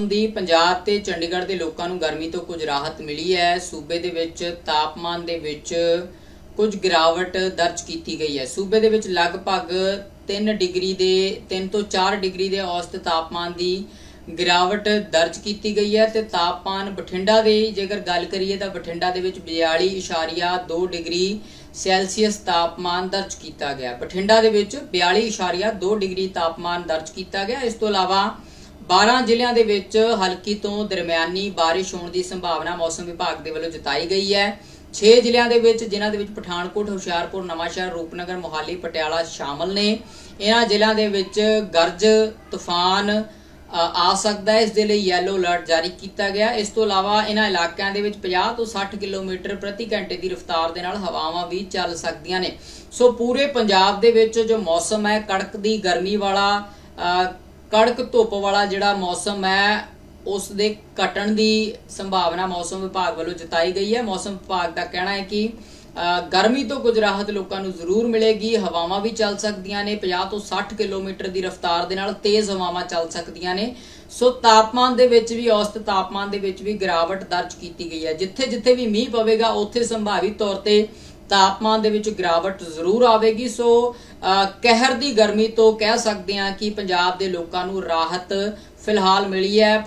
ਦੀ ਪੰਜਾਬ ਤੇ ਚੰਡੀਗੜ੍ਹ ਦੇ ਲੋਕਾਂ ਨੂੰ ਗਰਮੀ ਤੋਂ ਕੁਝ ਰਾਹਤ ਮਿਲੀ ਹੈ। ਸੂਬੇ ਦੇ ਵਿੱਚ ਤਾਪਮਾਨ ਦੇ ਵਿੱਚ ਕੁਝ ਗਿਰਾਵਟ ਦਰਜ ਕੀਤੀ ਗਈ ਹੈ। ਸੂਬੇ ਦੇ ਵਿੱਚ ਲਗਭਗ 3 ਡਿਗਰੀ ਦੇ 3 ਤੋਂ 4 ਡਿਗਰੀ ਦੇ ਔਸਤ ਤਾਪਮਾਨ ਦੀ ਗਿਰਾਵਟ ਦਰਜ ਕੀਤੀ ਗਈ ਹੈ ਤੇ ਤਾਪਮਾਨ ਬਠਿੰਡਾ ਦੇ, ਜੇਕਰ ਗੱਲ ਕਰੀਏ ਤਾਂ ਬਠਿੰਡਾ ਦੇ ਵਿੱਚ 42.2 ਡਿਗਰੀ ਸੈਲਸੀਅਸ ਤਾਪਮਾਨ ਦਰਜ ਕੀਤਾ ਗਿਆ। ਬਠਿੰਡਾ ਦੇ ਵਿੱਚ 42.2 ਡਿਗਰੀ ਤਾਪਮਾਨ ਦਰਜ ਕੀਤਾ ਗਿਆ। ਇਸ ਤੋਂ ਇਲਾਵਾ 12 ਜ਼ਿਲ੍ਹਿਆਂ ਦੇ ਵਿੱਚ ਹਲਕੀ ਤੋਂ ਦਰਮਿਆਨੀ ਬਾਰਿਸ਼ ਹੋਣ ਦੀ ਸੰਭਾਵਨਾ ਮੌਸਮ ਵਿਭਾਗ ਦੇ ਵੱਲੋਂ ਜਤਾਈ ਗਈ ਹੈ। 6 ਜ਼ਿਲ੍ਹਿਆਂ ਦੇ ਵਿੱਚ ਜਿਨ੍ਹਾਂ ਦੇ ਵਿੱਚ ਪਠਾਨਕੋਟ, ਹੁਸ਼ਿਆਰਪੁਰ, ਨਵਾਂਸ਼ਹਿਰ, ਰੂਪਨਗਰ, ਮੋਹਾਲੀ, ਪਟਿਆਲਾ ਸ਼ਾਮਲ ਨੇ। ਇਹਨਾਂ ਜ਼ਿਲ੍ਹਿਆਂ ਦੇ ਵਿੱਚ ਗਰਜ ਤੂਫਾਨ ਆ ਸਕਦਾ ਹੈ। ਇਸ ਦੇ ਲਈ ਯੈਲੋ ਅਲਰਟ ਜਾਰੀ ਕੀਤਾ ਗਿਆ। ਇਸ ਤੋਂ ਇਲਾਵਾ ਇਹਨਾਂ ਇਲਾਕਿਆਂ ਦੇ ਵਿੱਚ 50 ਤੋਂ 60 ਕਿਲੋਮੀਟਰ ਪ੍ਰਤੀ ਘੰਟੇ ਦੀ ਰਫ਼ਤਾਰ ਦੇ ਨਾਲ ਹਵਾਵਾਂ ਵੀ ਚੱਲ ਸਕਦੀਆਂ ਨੇ। ਸੋ ਪੂਰੇ ਪੰਜਾਬ ਦੇ ਵਿੱਚ ਜੋ ਮੌਸਮ ਹੈ ਕੜਕ ਦੀ ਗਰਮੀ ਵਾਲਾ ਅ, ਕੜਕ ਧੁੱਪ ਵਾਲਾ ਜਿਹੜਾ ਮੌਸਮ ਹੈ, ਉਸ ਦੇ ਘਟਣ ਦੀ ਸੰਭਾਵਨਾ ਮੌਸਮ ਵਿਭਾਗ ਵੱਲੋਂ ਜਤਾਈ ਗਈ ਹੈ। ਮੌਸਮ ਵਿਭਾਗ ਦਾ ਕਹਿਣਾ ਹੈ ਕਿ ਗਰਮੀ ਤੋਂ ਕੁਝ ਰਾਹਤ ਲੋਕਾਂ ਨੂੰ ਜ਼ਰੂਰ ਮਿਲੇਗੀ। ਹਵਾਵਾਂ ਵੀ ਚੱਲ ਸਕਦੀਆਂ ਨੇ। 50 ਤੋਂ 60 ਕਿਲੋਮੀਟਰ ਦੀ ਰਫ਼ਤਾਰ ਦੇ ਨਾਲ ਤੇਜ਼ ਹਵਾਵਾਂ ਚੱਲ ਸਕਦੀਆਂ ਨੇ। ਸੋ ਤਾਪਮਾਨ ਦੇ ਵਿੱਚ ਵੀ, ਔਸਤ ਤਾਪਮਾਨ ਦੇ ਵਿੱਚ ਵੀ ਗਿਰਾਵਟ ਦਰਜ ਕੀਤੀ ਗਈ ਹੈ। ਜਿੱਥੇ ਜਿੱਥੇ ਵੀ ਮੀਂਹ ਪਵੇਗਾ, ਉੱਥੇ ਸੰਭਾਵਿਤ ਤੌਰ ਤੇ ਤਾਪਮਾਨ ਦੇ ਵਿੱਚ ਗਿਰਾਵਟ ਜ਼ਰੂਰ ਆਵੇਗੀ। ਸੋ ਕਹਿਰ ਦੀ ਗਰਮੀ ਤੋਂ ਕਹਿ ਸਕਦੇ ਹਾਂ ਕਿ ਪੰਜਾਬ ਦੇ ਲੋਕਾਂ ਨੂੰ ਰਾਹਤ ਫਿਲਹਾਲ ਮਿਲੀ ਹੈ।